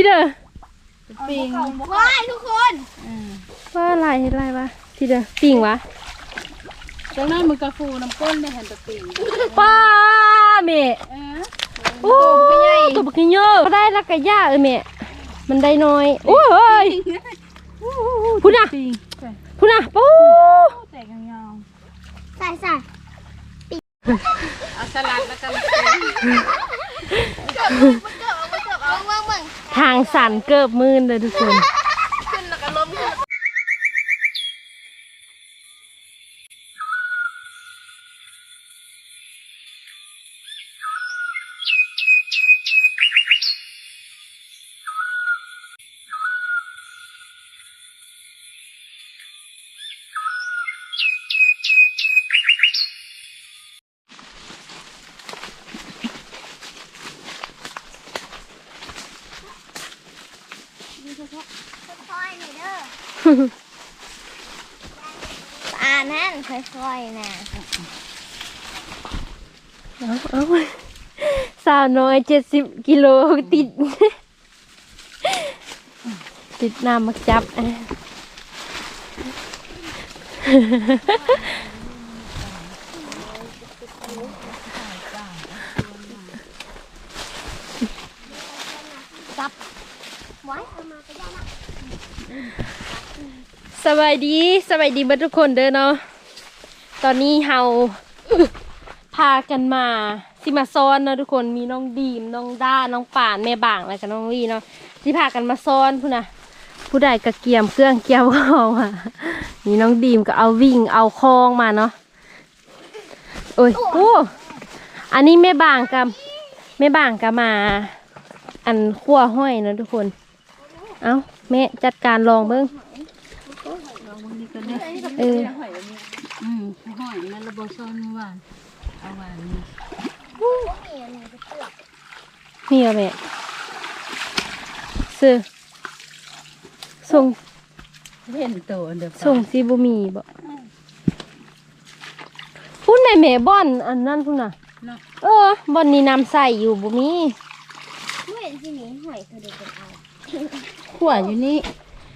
ที่เด้อปิงว้ายทุกคนว่าอะไรเฮ็ดอะไรวะที่เด้อปิ่งวะจากนั้นมึงกระฟูน้ำก้นได้เห็นแตะปิงป้าแม่เออโอ้ตัวบักเยอะได้ละกะย่าเออแม่มันได้น้อยโอ้ยพูดนะปิงพูดนะปูแตกยาวใส่ใส่ๆเอาสลัดแล้วก็มาเกือ ทางสั่นเกือบมื่นเลยทุกคน อ่าแนั่นค่อยๆนะเอาเอาสาวน้อยเจ็ดสิบกิโลติด ติดน้ำมักจับอะ ไว้เอามาก็ได้นะ สบายดีสบายดีเบัดทุกคนเด้อเนาะตอนนี้เฮาพากันมาสิมาซ้อนเนาะทุกคนมีน้องดีมน้องด้าน้องป่านแม่บางแล้วก็น้องลี่เนาะที่พากันมาซ้อนพูนะผู้ใดกระเกียมเครื่องเกี่ยวของอะนี่น้องดีมก็เอาวิ่งเอาคลองมาเนาะโอ้ยโอ้อันนี้แม่บางกับแม่บางก็มา อันขั้วห้อยเนาะทุกคน เอาแม่จัดการลองเบิ้ง วันนี้ก็ได้เอออืมห้อยนั่นระบบซ้อนเมื่อวานเอาวานนี้มีอะแม่ซื้อส่งเห็นตัวเดี๋ยวส่งซีบุมีบ่พูดแม่แม่บ่อนอันนั้นพุ่นน่ะเนาะเออบ่อนนี้น้ำใส่อยู่บุมีเมื่อเห็นที่นี้หอยเธอเดี๋ยวเป็นเอาขวอยู่นี่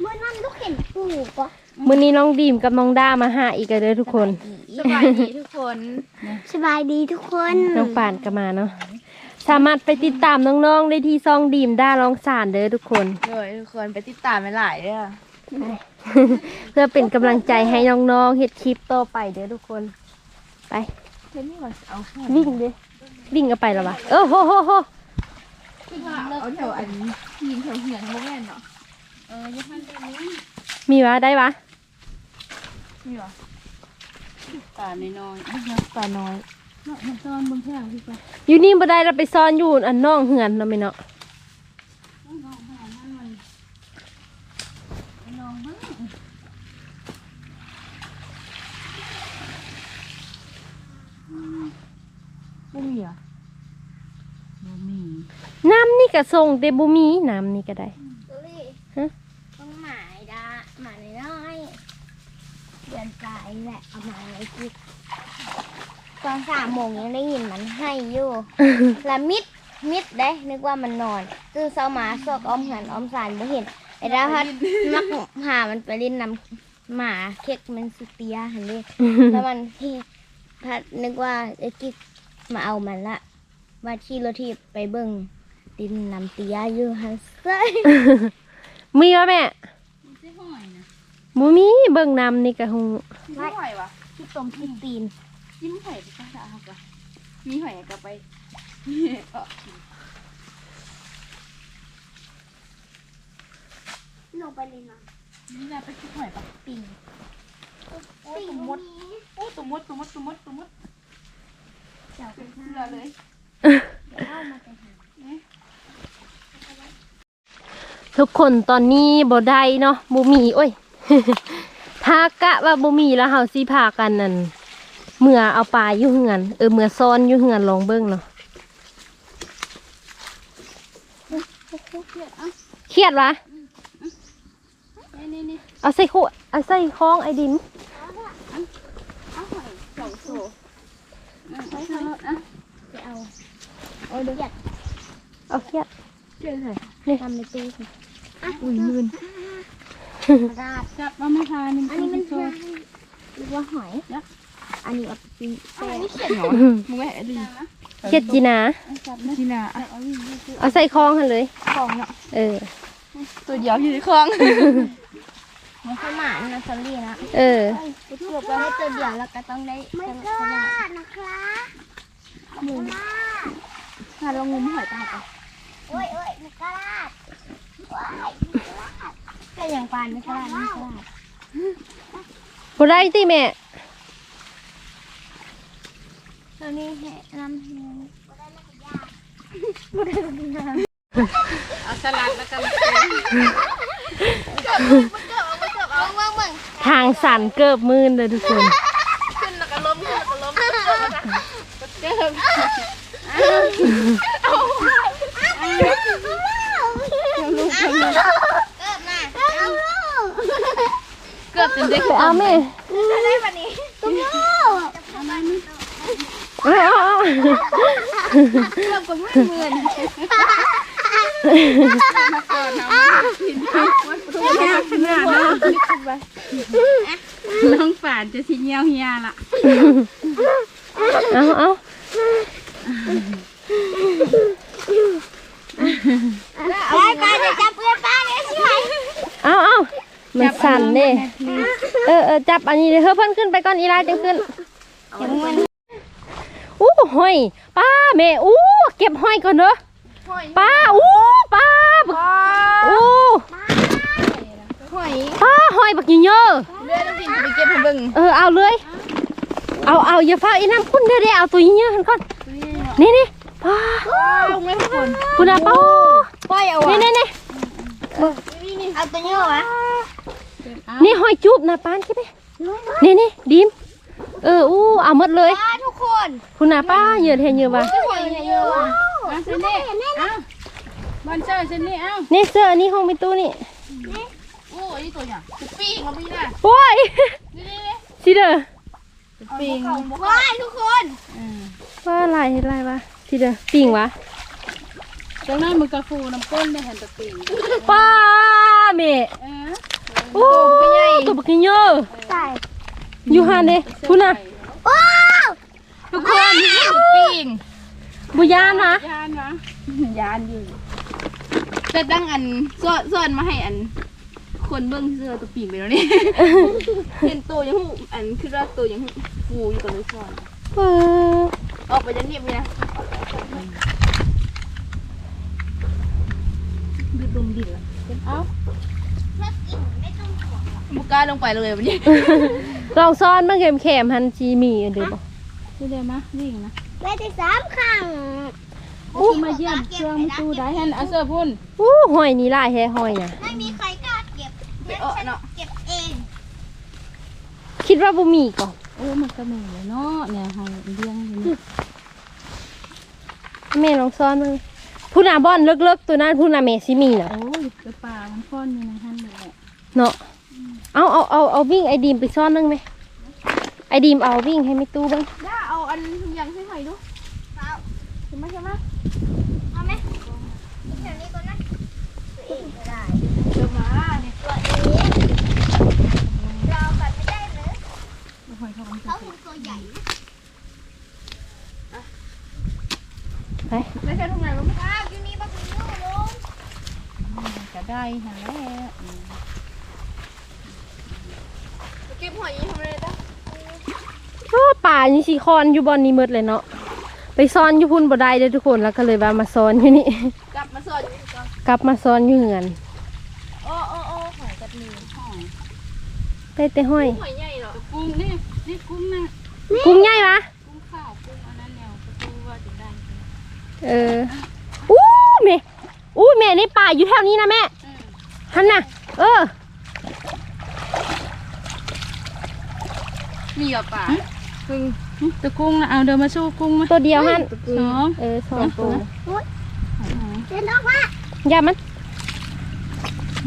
เมื่อนั่นลูกเห็นปูก็ มื้อนี้น้องดีมกับน้องด้ามาหาอีกแล้วเด้อทุกคน สบายดีทุกคนสบายดีทุกคนน้องป่านก็มาเนาะ สามารถไปติดตามน้องๆได้ที่ซองดีมด้าร้องสารเด้อทุกคน เลยทุกคนไปติดตามไปหลายเด้อเพื่อเป็นกำลังใจให้น้องๆเฮ็ดคลิปต่อไปเด้อทุกคน ไปเดี๋ยวนี้ว่าเอาห้อยวิ่งดิวิ่งกันไปแล้ววะเออโหโหโหเอาแถวอันนี้ยิงแถวเหียนโมแม่นเนาะเออยังพันตัวนี้ มีวะได้วะนี่หรอปลาน้อยๆยังปลาน้อยเนาะมันซ้อนบนแท่งพี่ไปอยู่นี่บ่ได้เราไปซ่อนอยู่อันน้องเหือนเนาะแม่เนาะน้องหอมมันมันลองเบ้างบ่มีเหรอะบ่มีน้ำนี่ก็ส่งแต่บ่มีน้ำนี่ก็ได้ตัวลี่ฮะ ต้องหมายดาหมายน้อยๆเดือนปลาย แหละเอามาไว้กินตอนสามโมงยังได้ยินมันให้อยู่และมิดมิดได้นึกว่ามันนอนตื่นเช้ามาสวกอ้อมหันอ้อมสานไม่เห็นไอ้ดาวพัดมักหามันไปเล่นน้ำหมาเค้กมันสุเตียหันเลยแล้วมันที่พัดนึกว่าไอ้กิ๊กมาเอามันละว่าที่รถที่ไปเบิ่งดินน้ำเตียอยู่หันเซ้ยมีวะแม่มันสิห้อยนะ บ่มีเบิ่งน้ำนี่ก็ฮู้มีหอยวะที่ตรงที่ตีนยิ้มหอยไปก็จะเอาปะมีหอยกลับไปเออลงไปเลยนะนี่น่าไปคิดหอยปะปีนโอ้ยตุ่มมดโอ้ยตุ่มมดตุ่มมดตุ่มมดตุ่มมดเจ้าเป็นเพื่เสือเลยเข้ามาจะหาทุกคนตอนนี้บ่ได้เนาะบ่มีโอ้ย ถ้ากะว่าบ่มีแล้วเฮาสิพากันนั่นเมื่อเอาปลาอยู่เหือนเออเมื่อซ่อนอยู่เหือนลองเบิ่งเนาะเครียดวะนี่นี่นี่เอาใส่ขวดเอาใส่คล้องไอ้ดินเอาหอยสองโซ่เอาหอยเอาอะไปเอาโอ้ยเดี๋ยวอยากเอาเครียดเจอใส่ทำในตู้สิอุ้ยมืน ราดจับมาไม่ทานนี่อันนี้มันโซคือหรือว่าหอยอันนี้เอาไปปิ้งแป้งเขียนเหรอมึงแม่ดีเฮ็ดจีนาจีน่าเอาใส่คลองหันเลยของเนาะเออ ตัวเดียวอยู่ในคลองมันข้าวหมานะสลี่นะเออเกือบเราได้ตัวเดียวแล้วก็ต้องได้ไม่กล้านะคะหมูหาลงงมหอยตาไปโอ้ยโอ้ยไม่กล้าก็อย่าง ปานไม่กล้าไม่กล้าบ่ได้ติแม่ตัวนี้แห่น้ำแห้งเอาสลัดแล้วกันเอาเมืองเมืองทางสั่นเกิบมืนเลยทุกคน ขึ้นแล้วก็ล้มขึ้นแล้วก็ล้มเจอ เกิดมาเอา เกือบจนได้ ไป เอาแม่ได้ปะนี้ตุ้มโย่เอาเอาเอาเกือบกับมือมือนน้องฝานจะสิเงียวเฮียละเอาเอาได้ปลาจะจับเพื่อนปลาเนี่ยสิไหมเอาเอามันสั่นเด้ เออเออจับอันนี้เลยเฮ้ยเพิ่นขึ้นไปก่อนอีลาจังขึ้นยังมันอู้หอยป้าแม่อู้เก็บหอยก่อนเด้อป้าอู้ป้าอู้หอยป้าหอยบักเยอะเลื่อนสิจะไปเก็บให้เบิ่งๆเออเอาเลยเอาเอาอย่าฟ้าอีน้ำคุณเด้อเด้อเอาตัวเยอะๆหันก่อนนี่นี่ป้าลงไหมทุกคนคุณอาป้าปล่อยเอานี่นี่นี่เอาตัวโย่วะ นี่หอยจุบนะป้านคิดไหมนี่นี่ดิม เอออู้เอาหมดเลยปลาทุกคนคุณอาป้าเยอะแทนเยอะว่ะหอยเยอะว่ะมาเซนี่เอ้าบอลเจอเซนี่เอ้านี่เสื้ออันนี้ห้องไปตู้นี่โอ้ยนี่ตัวอย่างปีกมาพี่น่ะโอ้ยนี่นี่นี่สิเด้อปีกว้ายทุกคนว่าอะไรอะไรวะสิเด้อปิ่งวะจังนั้นมึงกระฟูน้ำก้นได้เห็นตะปีกป้าเมะเออ โอ้ตัวบักเยอะใส่อยู่หันเด้คุณน่ะว้าวทุกคนปีกบุยานนะยานวะยานอยู่จะตั้งอันส่วนส่วนมาให้อัน คนเบิ้งเสื้อตัวปีกไปแล้วนี่เห็นตัวยังหูอันคือว่าตัวยังหูฟูอยู่กับเลยส่วนเออออกไปจะเนียบเลยนะดูดมดิละเอ้าถ้ากินไม่ต้องห่วงหรอ กบุกล้าลงไปเลยวันนี้ลองซ้อนเมื่อเกมแขมฮันจีมีอันเดียวบอกนี่เดี๋ยวมาวิ่งนะได้แต่สามครั้งอู้มาเยี่ยมเครื่องตู้ได้เห็นเอาเสื้อพุ่นอู้หอยนี่ลายแฮ่หอยน่ะไม่มีใครกล้าเก็บไปเอาเนาะเก็บเอง คิดว่าบุมีก่อนโอ้มันก็มีเลยเนาะเนี่ยให้เลี้ยงอยู่นี่แม่ลองซ้อนมึงพูนาบอนเลิกๆตัวนั้นพูนาเมซิมีน่ะโอ้ยไปป่ามันพ่อนอยู่ในหันเลยแหละเนาะ เอาเอาเอาเอาวิ่งไอดีมไปซ้อนนึงไหมไอดีมเอาวิ่งให้ไม่ตู้บ้างได้เอาอันทุกอย่างให้หน่อยดูเอาใช่ไหมใช่ไหมเอาไหมแถวนี้ก่อนนะตัวเองก็ได้เดี๋ยวมาเนี่ยตัวเองเราแบบไม่ได้เลยหอยทองเขาคือตัวใหญ่ไปไม่ใช่ทุกอย่างรู้ไหมว้าวอยู่นี่บักมีลูกลุงก็ได้หันแล้วเก็บหอยทำอะไรได้โอ้ป่านี่สีคอนอยู่บอนนี้หมดเลยเนาะไปซ้อนอยู่พุ่นบ่ได้เลยทุกคนแล้วก็เลยว่ามาซ้อนอยู่นี่ กลับมาสอนอยู่ก่อนกลับมาซ้อนอยู่เหือนโอ้โอ้โอ้หอยกัดมือหอยได้แต่ห้อย หอยใหญ่เหรอกุ้งนี่นี่กุ้งนะกุ้งใหญ่ปะกุ้งข้าวกุ้งอันนั้นแนวประตูว่าจะได้เอออู้แม่อู้แม่ในป่าอยู่แถวนี้นะแม่หันน่ะ เออ มีเหรอป่ากุ้งตะกุ้งนะเอาเดินมาสู้กุ้งมาตัวเดียวหันสองเออสองตัวเดินออกมาอย่ามัน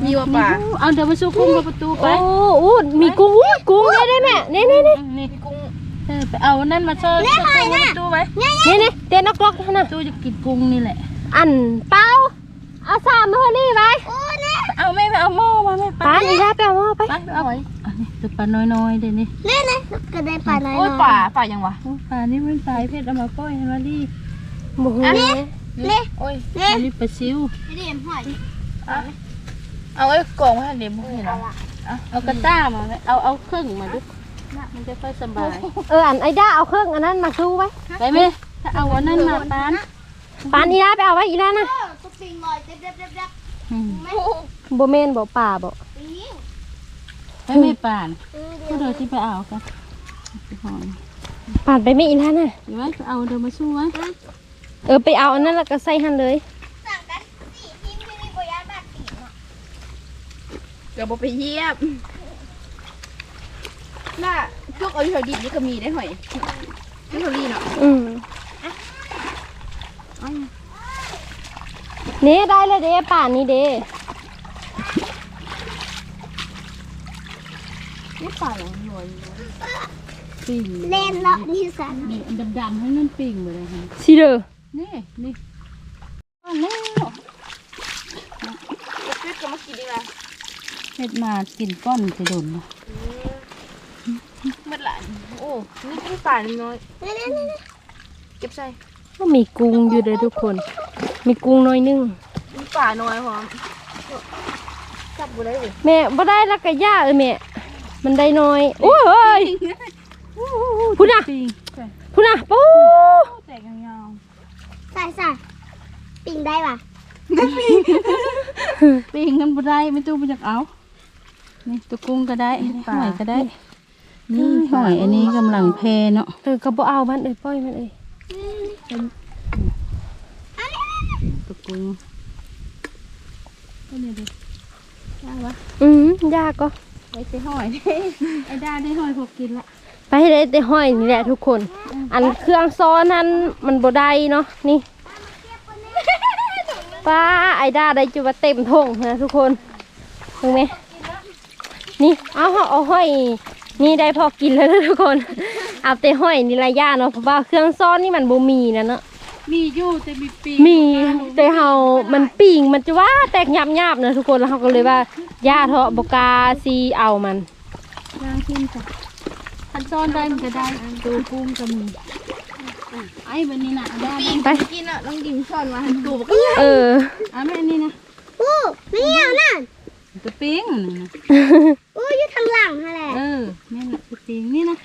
มีว่ป่าเอาเดินมาสู้กุ้งกับประตูไปโอ้อู้มีกุ้งอู้กุ้งได้ได้แม่นี่นี่นี่นี่กุ้งเออไปเอานั่นมาเชิญประตูไว้นี่นี่เต้นนกลอกๆนะตู้จะกินกุ้งนี่แหละ อันเป้าเอาำมาเฮลี่ไปโอ้ เนี่ยเอาแม่ไปเอาหม้อมาแม่ปานอีลาไปเอาหม้อไปไปเอาไว้อันนี้ตัวปลาน้อยๆเดี๋ยวนี้เล่นนะก็ได้ปลาน้อยโอ้ยๆป่าป่ายังวะป่านี่มันสายเพชรเอามาปล่อยให้มาดิโอ้โหเล่โอ้ยเล่อันนี้ปลาซิวเล่นหอยเอาไอ้กล่องไว้ให้เดี๋ยวมึงเห็นเหรอเอาเอากระต้ามาไหมเอาเอาครึ่งมาดูมันจะค่อยสบายเอออันไอ้ด้าเอาเครื่องอันนั้นมาสู้ไว้ไปไหมถ้าเอาวันนั้นมาปานปานอีลาไปเอาไว้อีลานะตุ๊กปิงลอยเด็บเด็บเด็บเด็บอืมไม่ บ่แม่นบ่ป่าบ่ปิงไปไม่ปานเออก็เดี๋ยวที่ไปเอากันหอมปานไปไม่อีลาน่ะเดี๋ยวไว้เอาเดี๋ยวมาสู้ไว้เออไปเอาอันนั้นแล้วก็ใส่หั่นเลยสั่งกันสี่ทีมที่มีบริยานบาดปีกเนาะเดี๋ยวไปเยียบน่าพวกเอาอยู่แถวดิบนี่ก็มีได้หอยนี่เขาลีเนาะอืมนี่ได้เลยเด้ป่านนี้เด้ นี่ป่าอย่างรวยปิ่งเล่นเลาะนี่สันนี่ดำๆให้มันปิ่งไปเลยฮะสิเด้อนี่นี่อ๋อแล้วเฮ็ดก็มากินดีละเฮ็ดมากินก้อนจะโดนนะเมื่อไหร่โอ้นี่คือป่าน้อยเก็บใส่ก็มีกุ้งอยู่เด้อทุกคน มีกุ้งน้อยนึงมีป่าน้อยพร้อมจับบุได้เลยแม่บ่ได้ล้วก็ย่าเอ้ยแม่ มันได้น้อยโอ้ยพูดนะปิ่งพูดนะปูแตกยาวใส่ใส่ปิงได้ป่ะๆปิ่งกันบุได้ไม่ตู้ไปจากเอานี่ตัวกุ้งก็ได้หอยก็ได้ นี่หอยอันนี้กำลังเพเนาะเออก็บ่เอามันเอ้ยปล่อยมันเอ้ยตัวกุ้งก็เนี่ยดิได้ปะอืมย่าก็ ไอ้เจ้หอย ไอ้ด้าได้หอยพกกินละไปให้ได้แต่ห้อยนี่แหละทุกคน อันเครื่องซ้อนนั้นมันบ่ได้เนาะนี่ป้าไอด้าได้จุว่าเต็มทงนะทุกคนเห็นไหมนี่เอาเอาเอาห้อยนี่ได้พอกินแล้วนะทุกคนเอาแต่ห้อยนี่ละย่าเนาะเพราะว่าเครื่องซ้อนนี่มันบ่มีนะเนาะ มีอยู่แต่มีปีกมีแต่เฮามันปิ่งมันจะว่าแตกหยาบๆเนอะทุกคนแล้วเฮาก็เลยว่าย่าเถาะบกล้าซีเอามันล้างขึ้นจ้ะคันซ้อนได้มันก็ได้ตัวกุ้งก็มีไอ้แบบนี้น่ะได้ไปกินอะต้องกินช้อนมาตัวก็เอออะแม่นี่นะโอ้ไม่เอานั่นตัวปิ้งนั่นนะโอ้ยอยู่ทางหลังนั่นแหละเออแม่น่ะตัวปิ้งนี่นะ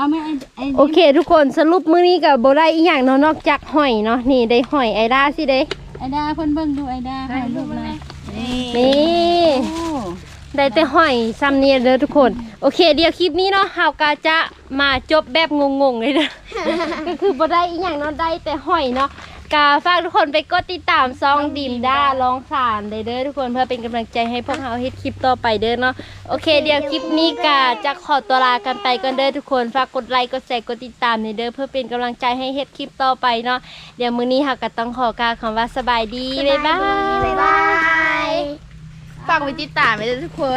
เอาแม่ไอ้ไอ้โอเค ทุกคนสรุปมื้อนี้ก็บ่ได้อีหยังเนาะนอกจากหอยเนาะนี่ได้หอยไอด้าสิเด้ไอ้ดาเพิ่นเบิ่งดูไอ้ดาให้ลูกเลยนี่โอ้ได้แต่หอยซ้ำเนี่ยเด้อทุกคน โอเค เดี๋ยวคลิปนี้เนาะเฮาก็จะมาจบแบบงงๆเลยเด้อก็คือบ่ได้อีหยังเนาะได้แต่หอยเนาะ กาฝากทุกคนไปกดติดตามซองดิมด้าร้องสารเด้อเด้อทุกคนเพื่อเป็นกำลังใจให้พวกเราเฮ็ดคลิปต่อไปเด้อเนาะโอเค เดี๋ยวคลิปนี้ก็จะขอตัวลากันไปกันเด้อทุกคนฝากกดไลค์กดแชร์กดติดตามในเด้อเพื่อเป็นกำลังใจให้เฮ็ดคลิปต่อไปเนาะเดี๋ยวมื้อนี้เฮาก็ต้องขอกล่าวคำว่าสบายดีบ๊ายบายบ๊ายบายฝากไปติดตามไปเลยทุกคน